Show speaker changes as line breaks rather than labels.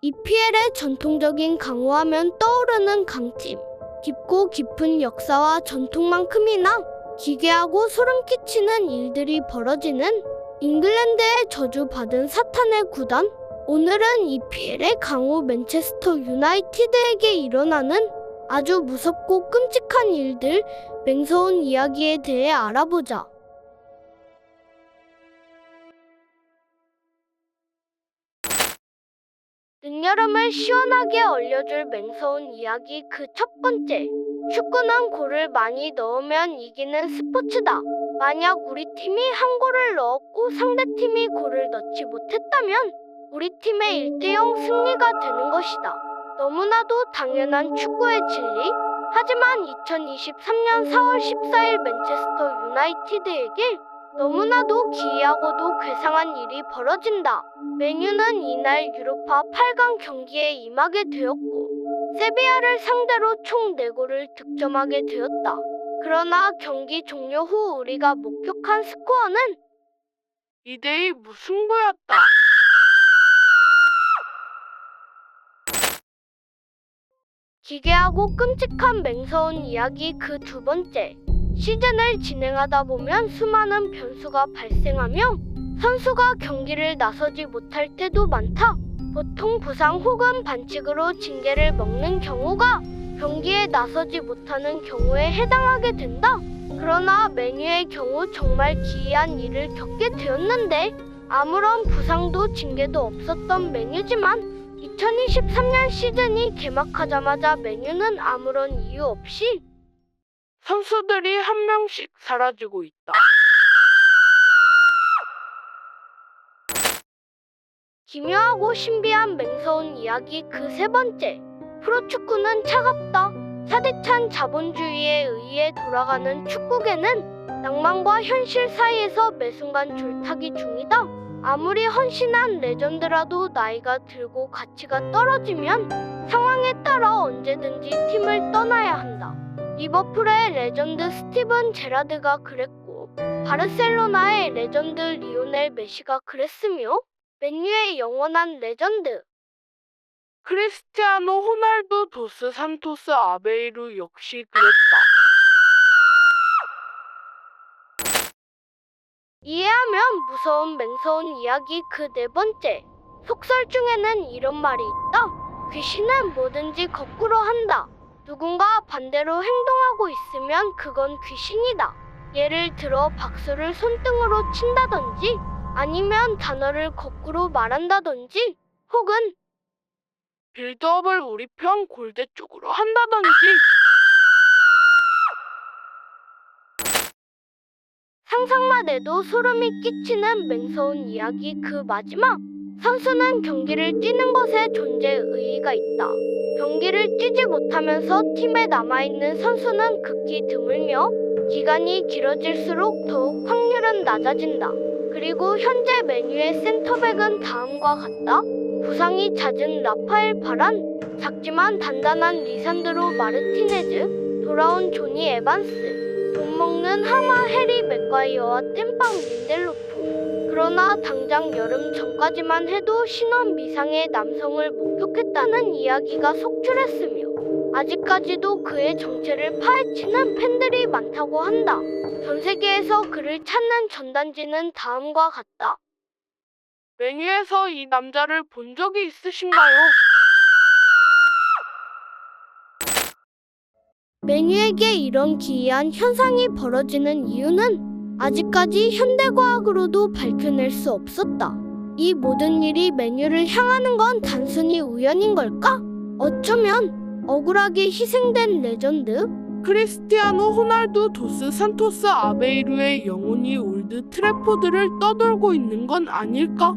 EPL의 전통적인 강호하면 떠오르는 강팀. 깊고 깊은 역사와 전통만큼이나 기괴하고 소름 끼치는 일들이 벌어지는 잉글랜드의 저주받은 사탄의 구단. 오늘은 EPL의 강호 맨체스터 유나이티드에게 일어나는 아주 무섭고 끔찍한 일들, 맹서운 이야기에 대해 알아보자. 늦여름을 시원하게 얼려줄 맹서운 이야기 그 첫 번째. 축구는 골을 많이 넣으면 이기는 스포츠다. 만약 우리 팀이 한 골을 넣었고 상대팀이 골을 넣지 못했다면 우리 팀의 1대0 승리가 되는 것이다. 너무나도 당연한 축구의 진리. 하지만 2023년 4월 14일 맨체스터 유나이티드에게 너무나도 기이하고도 괴상한 일이 벌어진다. 메뉴는 이날 유로파 8강 경기에 임하게 되었고 세비야를 상대로 총 4골을 득점하게 되었다. 그러나 경기 종료 후 우리가 목격한 스코어는
2대2 무승부였다.
기괴하고 끔찍한 맹서운 이야기 그 두 번째. 시즌을 진행하다 보면 수많은 변수가 발생하며 선수가 경기를 나서지 못할 때도 많다. 보통 부상 혹은 반칙으로 징계를 먹는 경우가 경기에 나서지 못하는 경우에 해당하게 된다. 그러나 메뉴의 경우 정말 기이한 일을 겪게 되었는데 아무런 부상도 징계도 없었던 메뉴지만 2023년 시즌이 개막하자마자 메뉴는 아무런 이유 없이
선수들이 한 명씩 사라지고 있다.
기묘하고 신비한 맹서운 이야기 그 세 번째. 프로축구는 차갑다. 사대찬 자본주의에 의해 돌아가는 축구계는 낭만과 현실 사이에서 매순간 줄타기 중이다. 아무리 헌신한 레전드라도 나이가 들고 가치가 떨어지면 상황에 따라 언제든지 팀을 떠나야 한다. 리버풀의 레전드 스티븐 제라드가 그랬고 바르셀로나의 레전드 리오넬 메시가 그랬으며 맨유의 영원한 레전드.
크리스티아노 호날두 도스 산토스 아베이루 역시 그랬다.
이해하면 무서운 맹서운 이야기 그 네 번째. 속설 중에는 이런 말이 있다. 귀신은 뭐든지 거꾸로 한다 누군가 반대로 행동하고 있으면 그건 귀신이다. 예를 들어 박수를 손등으로 친다든지 아니면 단어를 거꾸로 말한다든지 혹은
빌드업을 우리 편 골대 쪽으로 한다든지.
상상만 해도 소름이 끼치는 맹서운 이야기 그 마지막 선수는 경기를 뛰는 것에 존재 의의가 있다. 경기를 뛰지 못하면서 팀에 남아있는 선수는 극히 드물며 기간이 길어질수록 더욱 확률은 낮아진다. 그리고 현재 메뉴의 센터백은 다음과 같다. 부상이 잦은 라파엘 바란, 작지만 단단한 리산드로 마르티네즈, 돌아온 조니 에반스, 돈 먹는 하마 해리 맥 과이어와 템빵 민델로프. 그러나 당장 여름 전까지만 해도 신원 미상의 남성을 목격했다는 이야기가 속출했으며 아직까지도 그의 정체를 파헤치는 팬들이 많다고 한다. 전 세계에서 그를 찾는 전단지는 다음과 같다.
메뉴에서 이 남자를 본 적이 있으신가요?
메뉴에게 이런 기이한 현상이 벌어지는 이유는 아직까지 현대과학으로도 밝혀낼 수 없었다. 이 모든 일이 메뉴를 향하는 건 단순히 우연인 걸까? 어쩌면 억울하게 희생된 레전드?
크리스티아노 호날두 도스 산토스 아베이루의 영혼이 올드 트래포드를 떠돌고 있는 건 아닐까?